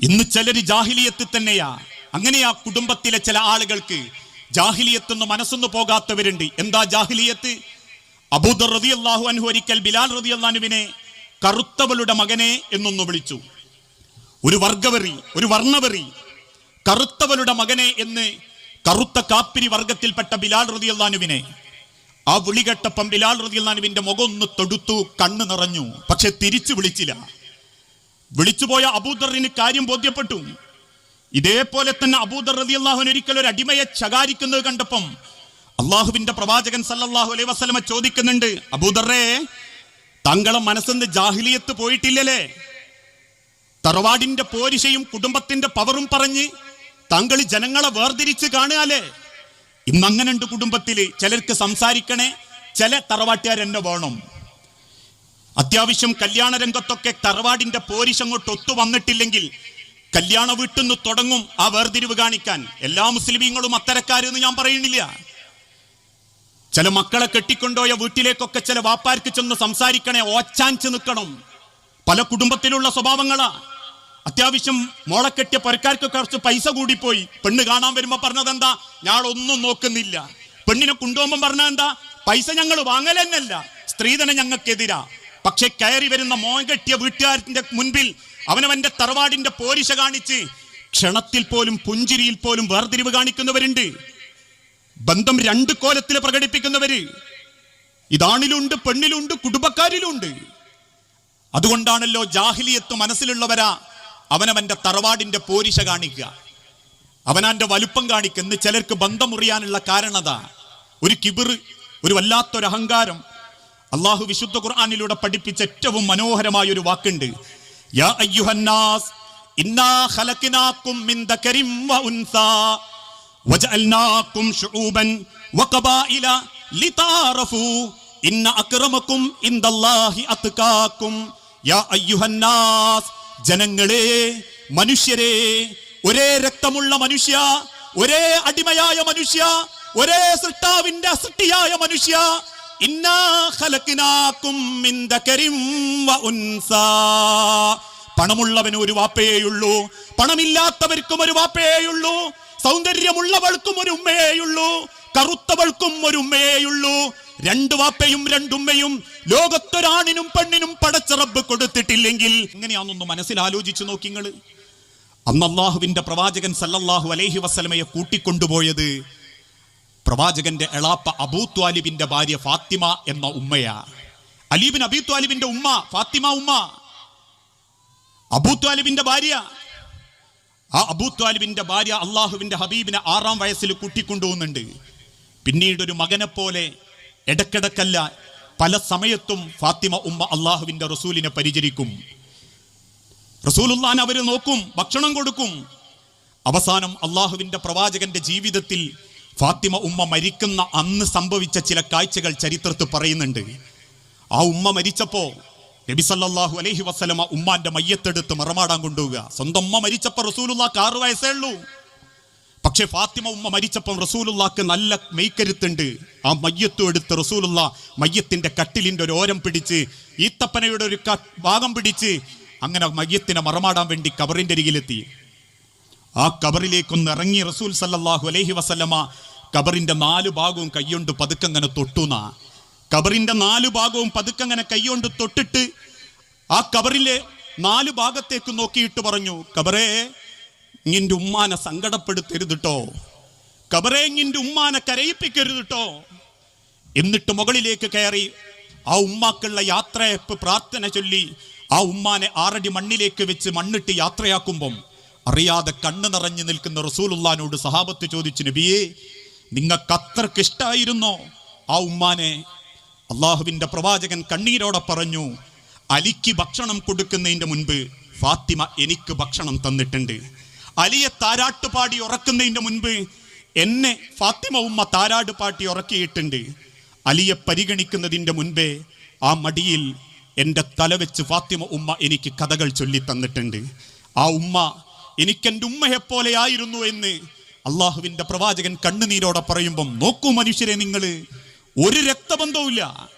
ഇന്ന് ചിലര് ജാഹിലിയത്ത് തന്നെയാ. അങ്ങനെ ആ കുടുംബത്തിലെ ചില ആളുകൾക്ക് ജാഹിലിയത്തൊന്ന് മനസ്സൊന്ന് പോകാത്തവരുണ്ട്. എന്താ ജാഹിലിയത്ത്? അബൂദർ റതി അള്ളാഹു അനു ഒരിക്കൽ ബിലാൽ റതി അള്ളാനുവിനെ കറുത്തവളുടെ മകനെ എന്നൊന്ന് വിളിച്ചു. ഒരു വർഗവെറി ഒരു വർണവെറി കറുത്തവളുടെ മകനെ എന്ന് കറുത്ത കാപ്പിരി വർഗത്തിൽപ്പെട്ട ബിലാൽ റതി അള്ളാനുവിനെ ആ വിളികെട്ടപ്പം ബിലാൽ റതി അള്ളാനുവിന്റെ മുഖം ഒന്ന് തൊടുത്തു കണ്ണ് നിറഞ്ഞു. പക്ഷെ തിരിച്ചു വിളിച്ചില്ല. വിളിച്ചുപോയ അബൂദറിന് കാര്യം ബോധ്യപ്പെട്ടു. ഇതേപോലെ തന്നെ അബൂദർ റതി അള്ളാഹുവിന് ഒരിക്കൽ ഒരു അടിമയെ ശകാരിക്കുന്നത് കണ്ടപ്പം അള്ളാഹുവിന്റെ പ്രവാചകൻ സല്ലാഹു അലൈ വസ്ലമ ചോദിക്കുന്നുണ്ട് അബൂദറേ തങ്ങളെ മനസ്സിന്ന് ജാഹിലിയത്ത് പോയിട്ടില്ലല്ലേ? തറവാടിന്റെ പോരിശയും കുടുംബത്തിന്റെ പവറും പറഞ്ഞ് താങ്കൾ ജനങ്ങളെ വേർതിരിച്ച് കാണുകയല്ലേ? ഇന്നങ്ങനുണ്ട് കുടുംബത്തിൽ ചിലർക്ക് സംസാരിക്കണേ ചില തറവാട്ടുകാരെന്നെ വേണം. അത്യാവശ്യം കല്യാണ രംഗത്തൊക്കെ തറവാടിന്റെ പോരിശ് അങ്ങോട്ട് ഒത്തു വന്നിട്ടില്ലെങ്കിൽ കല്യാണ വീട്ടിൽ നിന്ന് തുടങ്ങും ആ വേർതിരിവ് കാണിക്കാൻ. എല്ലാ മുസ്ലിമീങ്ങളും അത്തരക്കാരെന്ന് ഞാൻ പറയുന്നില്ല. ചില മക്കളെ കെട്ടിക്കൊണ്ടോയ വീട്ടിലേക്കൊക്കെ ചില വാപ്പാർക്ക് ചെന്ന് സംസാരിക്കണേ ഓച്ചാൻച്ച് നിൽക്കണം. പല കുടുംബത്തിലുള്ള സ്വഭാവങ്ങളാ. അത്യാവശ്യം മോളെ കെട്ടിയ പൊരക്കാർക്ക് കുറച്ച് പൈസ കൂടിപ്പോയി. പെണ്ണ് കാണാൻ വരുമ്പോ പറഞ്ഞത് എന്താ ഞാളൊന്നും നോക്കുന്നില്ല. പെണ്ണിനെ കൊണ്ടുപോകുമ്പോൾ പറഞ്ഞ എന്താ പൈസ ഞങ്ങൾ വാങ്ങലെന്നല്ല. സ്ത്രീധനം ഞങ്ങൾക്കെതിരാ. പക്ഷെ കയറി വരുന്ന മോൻ കെട്ടിയ വീട്ടുകാരത്തിന്റെ മുൻപിൽ അവനവന്റെ തറവാടിന്റെ പോരിശ കാണിച്ച് ക്ഷണത്തിൽ പോലും പുഞ്ചിരിയിൽ പോലും വേർതിരിവ് കാണിക്കുന്നവരുണ്ട്. ബന്ധം രണ്ട് കോലത്തിൽ പ്രകടിപ്പിക്കുന്നവര് ഇതാണിലുണ്ട് പെണ്ണിലുണ്ട് കുടുംബക്കാരിലുണ്ട്. അതുകൊണ്ടാണല്ലോ ജാഹിലിയത്ത് മനസ്സിലുള്ളവരാ അവനവന്റെ തറവാടിന്റെ പോരിശ കാണിക്കുക. അവനാന്റെ വലുപ്പം കാണിക്കുന്ന ചിലർക്ക് ബന്ധം മുറിയാനുള്ള കാരണത ഒരു കിബിറ് ഒരു വല്ലാത്തൊരു അഹങ്കാരം അള്ളാഹു വിശുദ്ധ ഖുർആാനിലൂടെ പഠിപ്പിച്ച ഏറ്റവും മനോഹരമായ ഒരു വാക്കുണ്ട്. യാ ഇന്നാ ഖലഖനാകും മിൻ ദകരിം വ ഉൻസാ യാ ജനങ്ങളെ മനുഷ്യരെ ഒരേ രക്തമുള്ള മനുഷ്യ ഒരേ അടിമയായ മനുഷ്യ ഒരേ സൃഷ്ടാവിന്റെ സൃഷ്ടിയായ മനുഷ്യ പണമുള്ളവന് ഒരു വാപ്പയേയുള്ളൂ പണമില്ലാത്തവർക്കും ഒരു വാപ്പയേയുള്ളൂ സൗന്ദര്യമുള്ളവൾക്കും ഒരു ഉമ്മയേയുള്ളൂ കറുത്തവൾക്കും ഒരു ഉമ്മയേയുള്ളൂ. രണ്ട് വാപ്പയും രണ്ടുമ്മയും ലോകത്തൊരാണിനും പെണ്ണിനും പടച്ചറബ് കൊടുത്തിട്ടില്ലെങ്കിൽ എങ്ങനെയാണെന്നൊന്ന് മനസ്സിൽ ആലോചിച്ചു നോക്കിങ്ങൾ. അന്ന് പ്രവാചകൻ സല്ലല്ലാഹു അലൈഹി വസല്ലമയെ കൂട്ടിക്കൊണ്ടുപോയത് പ്രവാചകന്റെ എളാപ്പ അബൂത്വാലിബിന്റെ ഭാര്യ ഫാത്തിമ എന്ന ഉമ്മയാ. അലീബിൻ അബീ ത്വാലിബിന്റെ ഉമ്മ ഫാത്തിമ ഉമ്മ. അബൂത്വാലിബിന്റെ ഭാര്യ. ആ അബൂത്വാലിബിന്റെ ഭാര്യ അള്ളാഹുവിന്റെ ഹബീബിനെ ആറാം വയസ്സിൽ കൂട്ടിക്കൊണ്ടുപോകുന്നുണ്ട്. പിന്നീട് ഒരു മകനെ പോലെ ഇടക്കിടക്കല്ല പല സമയത്തും ഫാത്തിമ ഉമ്മ അള്ളാഹുവിന്റെ റസൂലിനെ പരിചരിക്കും. റസൂലുല്ലാൻ അവർ നോക്കും ഭക്ഷണം കൊടുക്കും. അവസാനം അള്ളാഹുവിന്റെ പ്രവാചകന്റെ ജീവിതത്തിൽ ഫാത്തിമ ഉമ്മ മരിക്കുന്ന അന്ന് സംഭവിച്ച ചില കാഴ്ചകൾ ചരിത്രത്തിൽ പറയുന്നുണ്ട്. ആ ഉമ്മ മരിച്ചപ്പോ നബി സല്ലല്ലാഹു അലൈഹി വസല്ലമ ഉമ്മാന്റെ മയ്യത്തെടുത്ത് മറമാടാൻ കൊണ്ടുപോവുക. സ്വന്തം ഉമ്മ മരിച്ചപ്പോ റസൂലുള്ളാക്ക് ആറ് വയസ്സേ ഉള്ളൂ പക്ഷെ ഫാത്തിമ ഉമ്മ മരിച്ചപ്പം റസൂലുള്ളാക്ക് നല്ല മെയ്ക്കരുത്തുണ്ട്. ആ മയ്യത്തും എടുത്ത് റസൂലുള്ള മയ്യത്തിന്റെ കട്ടിലിന്റെ ഒരു ഓരം പിടിച്ച് ഈത്തപ്പനയുടെ ഒരു ഭാഗം പിടിച്ച് അങ്ങനെ മയ്യത്തിനെ മറമാടാൻ വേണ്ടി കബറിന്റെ അരികിലെത്തി. ആ കബറിലേക്കൊന്ന് ഇറങ്ങി റസൂൽ സല്ലാഹു അലൈഹി വസല്ലമ കബറിന്റെ നാല് ഭാഗവും കൈകൊണ്ട് പതുക്കങ്ങനെ തൊട്ടുന്ന. കബറിന്റെ നാല് ഭാഗവും പതുക്കങ്ങനെ കൈകൊണ്ട് തൊട്ടിട്ട് ആ കബറിലെ നാല് ഭാഗത്തേക്ക് നോക്കിയിട്ട് പറഞ്ഞു കബറേ ഇങ്ങിന്റെ ഉമ്മാനെ സങ്കടപ്പെടുത്തരുതിട്ടോ. കബറേ ഇങ്ങിന്റെ ഉമ്മാനെ കരയിപ്പിക്കരുതിട്ടോ. എന്നിട്ട് മുകളിലേക്ക് കയറി ആ ഉമ്മാക്കുള്ള യാത്രയപ്പ് പ്രാർത്ഥന ചൊല്ലി ആ ഉമ്മാനെ ആറടി മണ്ണിലേക്ക് വെച്ച് മണ്ണിട്ട് യാത്രയാക്കുമ്പം അറിയാതെ കണ്ണു നിറഞ്ഞു നിൽക്കുന്ന റസൂലുള്ളാനോട് സഹാബത്ത് ചോദിച്ചു നബിയേ നിങ്ങൾക്ക് അത്രയ്ക്ക് ഇഷ്ടായിരുന്നോ? ആ ഉമ്മാനെ അള്ളാഹുവിന്റെ പ്രവാചകൻ കണ്ണീരോടെ പറഞ്ഞു അലിക്ക് ഭക്ഷണം കൊടുക്കുന്നതിന്റെ മുൻപ് ഫാത്തിമ എനിക്ക് ഭക്ഷണം തന്നിട്ടുണ്ട്. അലിയെ താരാട്ടുപാടി ഉറക്കുന്നതിന്റെ മുൻപ് എന്നെ ഫാത്തിമ ഉമ്മ താരാട് പാട്ടി ഉറക്കിയിട്ടുണ്ട്. അലിയെ പരിഗണിക്കുന്നതിന്റെ മുൻപേ ആ മടിയിൽ എന്റെ തല വെച്ച് ഫാത്തിമ ഉമ്മ എനിക്ക് കഥകൾ ചൊല്ലി തന്നിട്ടുണ്ട് ആ ഉമ്മ എനിക്കെന്റെ ഉമ്മയെപ്പോലെ ആയിരുന്നു എന്ന് അള്ളാഹുവിന്റെ പ്രവാചകൻ കണ്ണുനീരോടെ പറയുമ്പം നോക്കൂ മനുഷ്യരെ നിങ്ങൾ ഒരു രക്തബന്ധവുമില്ല.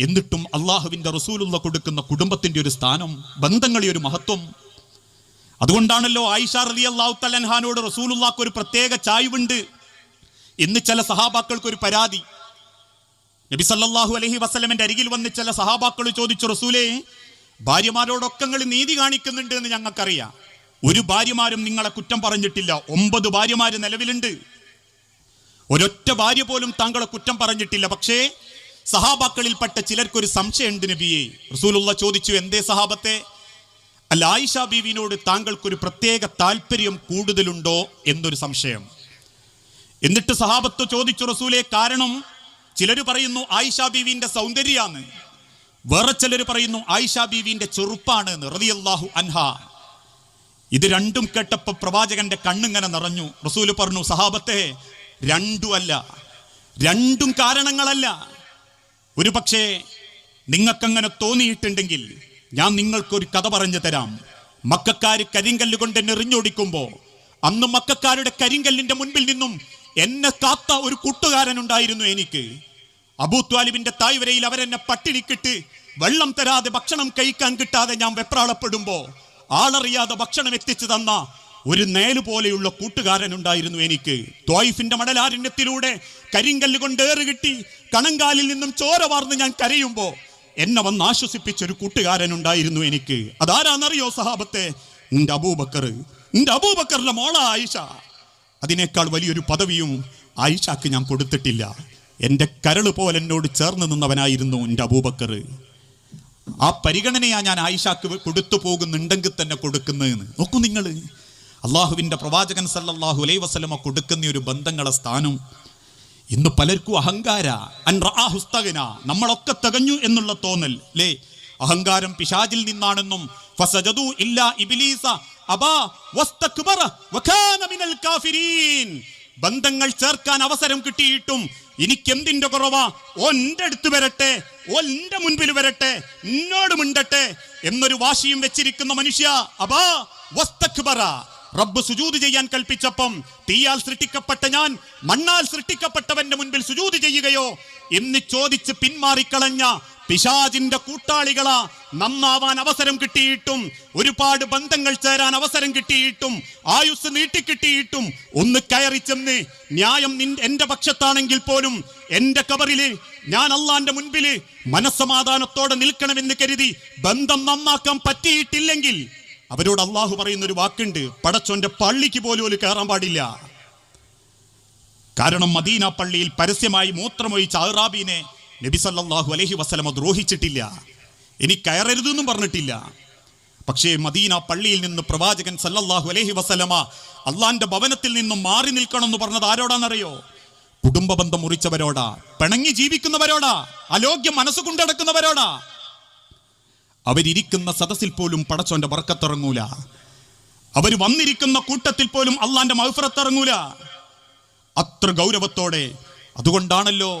എന്നിട്ടും അള്ളാഹുവിന്റെ റസൂലുള്ള കൊടുക്കുന്ന കുടുംബത്തിന്റെ ഒരു സ്ഥാനം ബന്ധങ്ങളെ ഒരു മഹത്വം. അതുകൊണ്ടാണല്ലോ ആയിഷ റലി അള്ളാഹു തലൻഹാനോട് റസൂലുള്ളാക്ക് ഒരു പ്രത്യേക ചായ്വുണ്ട് എന്ന് ചില സഹാബാക്കൾക്ക് ഒരു പരാതി. നബി സല്ലാഹു അലഹി വസ്ലമിന്റെ അരികിൽ വന്ന് ചില സഹാബാക്കൾ ചോദിച്ചു റസൂലേ ഭാര്യമാരോടൊക്കെ നീതി കാണിക്കുന്നുണ്ട് എന്ന് ഞങ്ങൾക്കറിയാം. ഒരു ഭാര്യമാരും നിങ്ങളെ കുറ്റം പറഞ്ഞിട്ടില്ല. ഒമ്പത് ഭാര്യമാര് നിലവിലുണ്ട്. ഒരൊറ്റ ഭാര്യ പോലും താങ്കളെ കുറ്റം പറഞ്ഞിട്ടില്ല. പക്ഷേ സഹാബാക്കളിൽപ്പെട്ട ചിലർക്കൊരു സംശയമുണ്ട് നബിയെ. റസൂലുള്ള ചോദിച്ചു എന്തേ സഹാബത്തെ? അല്ല ആയിഷ ബീവിനോട് താങ്കൾക്കൊരു പ്രത്യേക താല്പര്യം കൂടുതലുണ്ടോ എന്നൊരു സംശയം. എന്നിട്ട് സഹാബത്ത് ചോദിച്ചു റസൂലെ കാരണം ചിലർ പറയുന്നു ആയിഷ ബീവിന്റെ സൗന്ദര്യമാണ് വേറെ ചിലർ പറയുന്നു ആയിഷ ബീവിന്റെ ചെറുപ്പാണ് എന്ന്. റളിയല്ലാഹു അൻഹ. ഇത് രണ്ടും കേട്ടപ്പോൾ പ്രവാചകന്റെ കണ്ണിങ്ങനെ നിറഞ്ഞു. റസൂൽ പറഞ്ഞു സഹാബത്തെ രണ്ടുമല്ല രണ്ടും കാരണങ്ങളല്ല. ഒരു പക്ഷേ നിങ്ങൾക്കങ്ങനെ തോന്നിയിട്ടുണ്ടെങ്കിൽ ഞാൻ നിങ്ങൾക്കൊരു കഥ പറഞ്ഞു തരാം. മക്കാര് കരിങ്കല്ല് കൊണ്ട് എന്നെ അന്ന് മക്കാരുടെ കരിങ്കല്ലിന്റെ മുൻപിൽ നിന്നും എന്നെ കാത്ത ഒരു കൂട്ടുകാരൻ ഉണ്ടായിരുന്നു എനിക്ക് അബൂത്വാലിബിന്റെ തായ് തായ്വരയിൽ അവരെന്നെ പട്ടിണിക്കിട്ട് വെള്ളം തരാതെ ഭക്ഷണം കഴിക്കാൻ കിട്ടാതെ ഞാൻ വെപ്രാളപ്പെടുമ്പോ ആളറിയാതെ ഭക്ഷണം എത്തിച്ചു തന്ന ഒരു നേൽ പോലെയുള്ള കൂട്ടുകാരൻ ഉണ്ടായിരുന്നു എനിക്ക്. ത്വായിഫിന്റെ മണലാരണ്യത്തിലൂടെ കരിങ്കല്ല് കൊണ്ട് ഏറ് കിട്ടി കണങ്കാലിൽ നിന്നും ചോര വാർന്ന് ഞാൻ കരയുമ്പോൾ എന്നെ വന്ന് ആശ്വസിപ്പിച്ച ഒരു കൂട്ടുകാരൻ ഉണ്ടായിരുന്നു എനിക്ക്. അതാരാന്നറിയോ സഹാബത്തെ? നിന്റെ അബൂബക്കർ. നിന്റെ അബൂബക്കറിന്റെ മോള ആയിഷ. അതിനേക്കാൾ വലിയൊരു പദവിയും ആയിഷാക്ക് ഞാൻ കൊടുത്തിട്ടില്ല. എന്റെ കരൾ പോലെ എന്നോട് ചേർന്ന് നിന്നവനായിരുന്നു എന്റെ അബൂബക്കർ. ആ പരിഗണനയാ ഞാൻ ആയിഷാക്ക് കൊടുത്തു പോകുന്നുണ്ടെങ്കിൽ തന്നെ കൊടുക്കുന്നതെന്ന്. നോക്കൂ നിങ്ങൾ അള്ളാഹുവിന്റെ പ്രവാചകൻ സല്ലാഹു അലൈ വസ്ലമ കൊടുക്കുന്ന ഒരു ബന്ധങ്ങളെ സ്ഥാനം. ഇന്ന് പലർക്കും അഹങ്കാര. അൻ റആഹുസ്തഗന നമ്മളൊക്കെ തികഞ്ഞു എന്നുള്ള തോന്നൽ. ലേ അഹങ്കാരം പിശാചിൽ നിന്നാണെന്നും ഫസജദു വസ്തക്ബറ വകാന മിനൽ കാഫിരീൻ. ബന്ധങ്ങൾ ചേർക്കാൻ അവസരം കിട്ടിയിട്ടും എനിക്കെന്തിന്റെ കുറവാ? ഓന്റെ അടുത്ത് വരട്ടെ ഓന്റെ മുൻപിൽ വരട്ടെ എന്നോട് മിണ്ടട്ടെ എന്നൊരു വാശിയും വെച്ചിരിക്കുന്ന മനുഷ്യ. അബാ വസ്തക്ബറ റബ്ബ് സുജൂത് ചെയ്യാൻ കൽപ്പിച്ചപ്പം തീയാൽ സൃഷ്ടിക്കപ്പെട്ട ഞാൻ മണ്ണാൽ സൃഷ്ടിക്കപ്പെട്ടവന്റെ മുൻപിൽ സുജൂത് ചെയ്യുകയോ എന്ന് ചോദിച്ച് പിന്മാറിക്കളഞ്ഞ പിശാജിന്റെ കൂട്ടാളികളാ നന്നാവാൻ അവസരം കിട്ടിയിട്ടും ഒരുപാട് ബന്ധങ്ങൾ ചേരാൻ അവസരം കിട്ടിയിട്ടും ആയുസ് നീട്ടിക്കിട്ടിയിട്ടും ഒന്ന് കയറി ചെന്ന് ന്യായം എന്റെ പക്ഷത്താണെങ്കിൽ പോലും എന്റെ കബറിൽ ഞാൻ അള്ളാന്റെ മുൻപിൽ മനസ്സമാധാനത്തോടെ നിൽക്കണമെന്ന് കരുതി ബന്ധം നന്നാക്കാൻ പറ്റിയിട്ടില്ലെങ്കിൽ അവരോട് അള്ളാഹു പറയുന്ന ഒരു വാക്കുണ്ട് പടച്ചോന്റെ പള്ളിക്ക് പോലും ഒരു കയറാൻ പാടില്ല. കാരണം മദീന പള്ളിയിൽ പരസ്യമായി മൂത്രമൊഴിച്ച അഹ്റാബീനെ നബി സല്ലല്ലാഹു അലൈഹി വസല്ലമ ദ്രോഹിച്ചിട്ടില്ല. ഇനി കയറരുതെന്നും പറഞ്ഞിട്ടില്ല. പക്ഷേ മദീന പള്ളിയിൽ നിന്ന് പ്രവാചകൻ സല്ലല്ലാഹു അലഹി വസ്ലമ അള്ളാന്റെ ഭവനത്തിൽ നിന്നും മാറി നിൽക്കണമെന്ന് പറഞ്ഞത് ആരോടാണെന്നറിയോ കുടുംബ ബന്ധം മുറിച്ചവരോടാ പിണങ്ങി ജീവിക്കുന്നവരോടാ അലോഗ്യം മനസ്സ് കൊണ്ടടക്കുന്നവരോടാ അവരിയ്ക്കുന്ന സദസ്സിൽ പോലും പടച്ചോന്റെ വർക്കത്തിറങ്ങൂല അവർ വന്നിരിക്കുന്ന കൂട്ടത്തിൽ പോലും അള്ളാന്റെ മഹഫറത്തിറങ്ങൂല. അത്ര ഗൗരവത്തോടെ അതുകൊണ്ടാണല്ലോ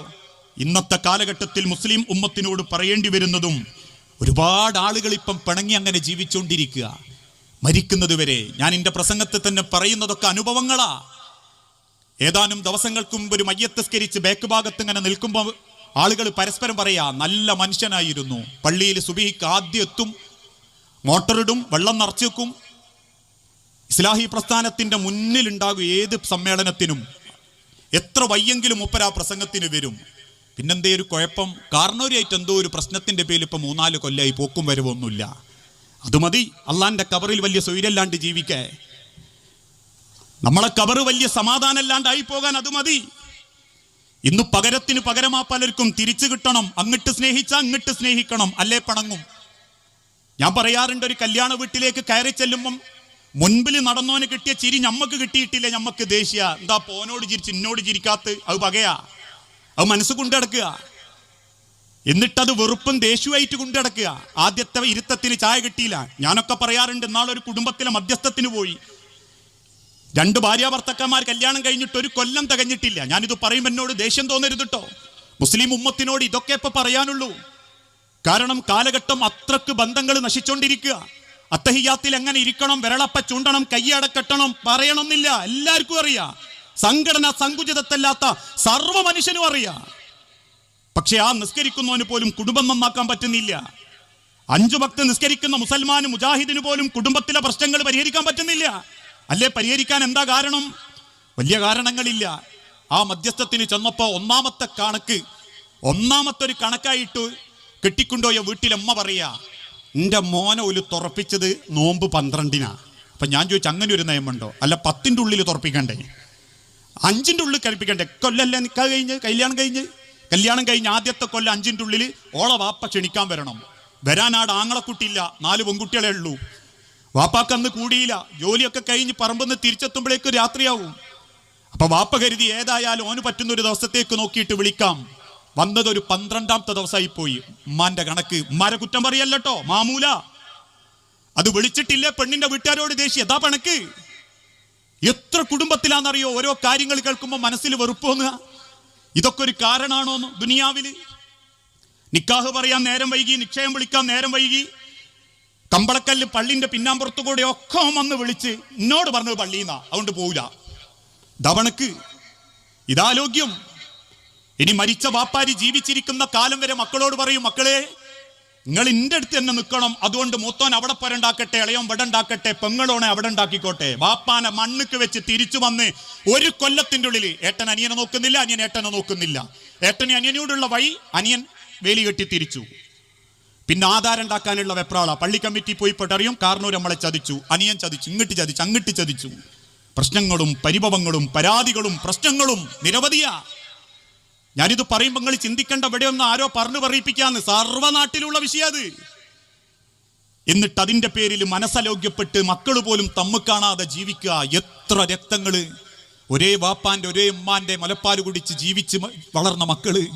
ഇന്നത്തെ കാലഘട്ടത്തിൽ മുസ്ലിം ഉമ്മത്തിനോട് പറയേണ്ടി വരുന്നതും ഒരുപാട് ആളുകൾ ഇപ്പം പിണങ്ങി അങ്ങനെ ജീവിച്ചുകൊണ്ടിരിക്കുക. മരിക്കുന്നത് വരെ ഞാൻ എന്റെ പ്രസംഗത്തിൽ തന്നെ പറയുന്നതൊക്കെ അനുഭവങ്ങളാ. ഏതാനും ദിവസങ്ങൾക്ക് മുമ്പ് ഒരു മയ്യത്തസ്കരിച്ച് ബാക്ക് ഭാഗത്ത് ഇങ്ങനെ നിൽക്കുമ്പോൾ ആളുകൾ പരസ്പരം പറയാ നല്ല മനുഷ്യനായിരുന്നു. പള്ളിയിൽ സുബിഹിക്ക് ആദ്യം എത്തും മോട്ടറിടും വെള്ളം നിറച്ചു വെക്കും ഇസ്ലാഹി പ്രസ്ഥാനത്തിന്റെ മുന്നിലുണ്ടാകും ഏത് സമ്മേളനത്തിനും. എത്ര വയ്യെങ്കിലും മുപ്പര പ്രസംഗത്തിന് വരും. പിന്നെന്തേ ഒരു കുഴപ്പം? കാർണോരിയായിട്ട് എന്തോ ഒരു പ്രശ്നത്തിന്റെ പേരിൽ ഇപ്പം മൂന്നാൽ കൊല്ലമായി പോക്കും വരവൊന്നുമില്ല. അത് മതി. അള്ളാന്റെ കബറിൽ വലിയ സ്വൈരല്ലാണ്ട് ജീവിക്കേ നമ്മളെ കബറ് വലിയ സമാധാനമല്ലാണ്ടായി പോകാൻ അത് മതി. ഇന്ന് പകരത്തിന് പകരമാ പലർക്കും തിരിച്ചു കിട്ടണം. അങ്ങട്ട് സ്നേഹിച്ച അങ്ങട്ട് സ്നേഹിക്കണം. അല്ലേ പണങ്ങും? ഞാൻ പറയാറുണ്ട് ഒരു കല്യാണ വീട്ടിലേക്ക് കയറി ചെല്ലുമ്പം മുൻപിൽ നടന്നോന് കിട്ടിയ ചിരി ഞമ്മക്ക് കിട്ടിയിട്ടില്ല. ഞമ്മക്ക് ദേഷ്യ. എന്താ പോനോട് ചിരിച്ച് ഇന്നോട് ചിരിക്കാത്ത? അത് പകയാ. അത് മനസ്സ് കൊണ്ടടക്കുക. എന്നിട്ടത് വെറുപ്പും ദേഷ്യമായിട്ട് കൊണ്ടടക്കുക. ആദ്യത്തെ ഇരുത്തത്തിന് ചായ കിട്ടിയില്ല. ഞാനൊക്കെ പറയാറുണ്ട് നാളെ ഒരു കുടുംബത്തിലെ മധ്യസ്ഥത്തിന് പോയി. രണ്ട് ഭാര്യ ഭർത്തക്കന്മാർ കല്യാണം കഴിഞ്ഞിട്ട് ഒരു കൊല്ലം തികഞ്ഞിട്ടില്ല. ഞാനിത് പറയുമ്പോൾ എന്നോട് ദേഷ്യം തോന്നരുത് കേട്ടോ മുസ്ലിം ഉമ്മത്തിനോട് ഇതൊക്കെ ഇപ്പൊ പറയാനുള്ളൂ. കാരണം കാലഘട്ടം അത്രയ്ക്ക് ബന്ധങ്ങൾ നശിച്ചോണ്ടിരിക്കുക. അത്തഹിയാത്തിൽ എങ്ങനെ ഇരിക്കണം വിരളപ്പ ചൂണ്ടണം കയ്യടക്കെട്ടണം പറയണമെന്നില്ല. എല്ലാവർക്കും അറിയാം. സംഘടന സങ്കുചിതത്തല്ലാത്ത സർവ മനുഷ്യനും അറിയാം. പക്ഷെ ആ നിസ്കരിക്കുന്നവന് പോലും കുടുംബം നന്നാക്കാൻ പറ്റുന്നില്ല. അഞ്ചു ഭക്ത് നിസ്കരിക്കുന്ന മുസൽമാന് മുജാഹിദിന് പോലും കുടുംബത്തിലെ പ്രശ്നങ്ങൾ പരിഹരിക്കാൻ പറ്റുന്നില്ല. അല്ലേ പരിഹരിക്കാൻ എന്താ കാരണം? വലിയ കാരണങ്ങളില്ല. ആ മധ്യസ്ഥത്തിന് ചെന്നപ്പോൾ ഒന്നാമത്തെ കണക്ക് ഒന്നാമത്തെ ഒരു കണക്കായിട്ട് കെട്ടിക്കൊണ്ടുപോയ വീട്ടിലമ്മ പറയാ എന്റെ മോനെ ഒരു തുറപ്പിച്ചത് നോമ്പ് പന്ത്രണ്ടിനാ. അപ്പൊ ഞാൻ ചോദിച്ചു അങ്ങനെ ഒരു നിയമമുണ്ടോ? അല്ല പത്തിന്റെ ഉള്ളിൽ തുറപ്പിക്കണ്ടേ? അഞ്ചിന്റെ ഉള്ളിൽ കഴിപ്പിക്കണ്ടേ കൊല്ലല്ലേ നിൽക്കാൻ കഴിഞ്ഞ്? കല്യാണം കഴിഞ്ഞ്? കല്യാണം കഴിഞ്ഞ് ആദ്യത്തെ കൊല്ലം അഞ്ചിന്റെ ഉള്ളിൽ ഓള വാപ്പ ക്ഷണിക്കാൻ വരണം. വരാനാട് ആങ്ങളക്കുട്ടിയില്ല. നാല് പെൺകുട്ടികളെ ഉള്ളൂ. വാപ്പാക്ക് അന്ന് കൂടിയില്ല. ജോലിയൊക്കെ കഴിഞ്ഞ് പറമ്പെന്ന് തിരിച്ചെത്തുമ്പോഴേക്ക് രാത്രിയാവും. അപ്പൊ വാപ്പ കരുതി ഏതായാലും ഓന് പറ്റുന്ന ഒരു ദിവസത്തേക്ക് നോക്കിയിട്ട് വിളിക്കാം. വന്നത് ഒരു പന്ത്രണ്ടാമത്തെ ദിവസമായി പോയി ഉമ്മാന്റെ കണക്ക്. ഉമ്മാരെ കുറ്റം പറയല്ലോ മാമൂല. അത് വിളിച്ചിട്ടില്ല പെണ്ണിന്റെ വീട്ടുകാരോട് ദേഷ്യം? എന്താ പണക്ക്. എത്ര കുടുംബത്തിലാണെന്നറിയോ? ഓരോ കാര്യങ്ങൾ കേൾക്കുമ്പോൾ മനസ്സിൽ വെറുപ്പ് തോന്നുക ഇതൊക്കെ ഒരു കാരണമാണോന്ന് ദുനിയാവിൽ നിക്കാഹ് പറയാൻ നേരം വൈകി നിക്ഷയം വിളിക്കാൻ നേരം വൈകി. കമ്പളക്കല്ല് പള്ളിന്റെ പിന്നാമ്പുറത്തു കൂടെ ഒക്കെ വന്ന് വിളിച്ച് എന്നോട് പറഞ്ഞത് പള്ളിന്നാ അതുകൊണ്ട് പോവില്ല. ദവണക്ക് ഇതാലോഗ്യം ഇനി മരിച്ച വാപ്പാരി ജീവിച്ചിരിക്കുന്ന കാലം വരെ മക്കളോട് പറയും മക്കളെ നിങ്ങൾ ഇന്റെ അടുത്ത് തന്നെ നിൽക്കണം. അതുകൊണ്ട് മൂത്തോൻ അവിടെ പരണ്ടാക്കട്ടെ ഇളയോൻ ഇവിടെ ഉണ്ടാക്കട്ടെ പെങ്ങളോണെ അവിടെ ഉണ്ടാക്കിക്കോട്ടെ. വാപ്പാനെ മണ്ണുക്ക് വെച്ച് തിരിച്ചു വന്ന് ഒരു കൊല്ലത്തിന്റെ ഉള്ളിൽ ഏട്ടൻ അനിയനെ നോക്കുന്നില്ല അനിയൻ ഏട്ടനെ നോക്കുന്നില്ല. ഏട്ടന് അനിയനോടുള്ള വഴി അനിയൻ വേലി കെട്ടി തിരിച്ചു. പിന്നെ ആധാരം ഉണ്ടാക്കാനുള്ള വെപ്രാള. പള്ളി കമ്മിറ്റി പോയി പെട്ടറിയും കാർണൂർ നമ്മളെ ചതിച്ചു. അനിയൻ ചതിച്ചു ഇങ്ങോട്ട് ചതിച്ചു അങ്ങോട്ട് ചതിച്ചു. പ്രശ്നങ്ങളും പരിഭവങ്ങളും പരാതികളും പ്രശ്നങ്ങളും നിരവധിയാ. ഞാനിത് പറയുമ്പോൾ നിങ്ങൾ ചിന്തിക്കേണ്ട എവിടെയൊന്ന് ആരോ പറഞ്ഞു പറയിപ്പിക്കാന്ന്. സർവനാട്ടിലുള്ള വിഷയം അത്. എന്നിട്ട് അതിന്റെ പേരിൽ മനസ്സലോഗ്യപ്പെട്ട് മക്കൾ പോലും തമ്മ് കാണാതെ ജീവിക്കുക. എത്ര രക്തങ്ങൾ. ഒരേ വാപ്പാന്റെ ഒരേ ഉമ്മാന്റെ മുലപ്പാൽ കുടിച്ച് ജീവിച്ച് വളർന്ന മക്കൾ.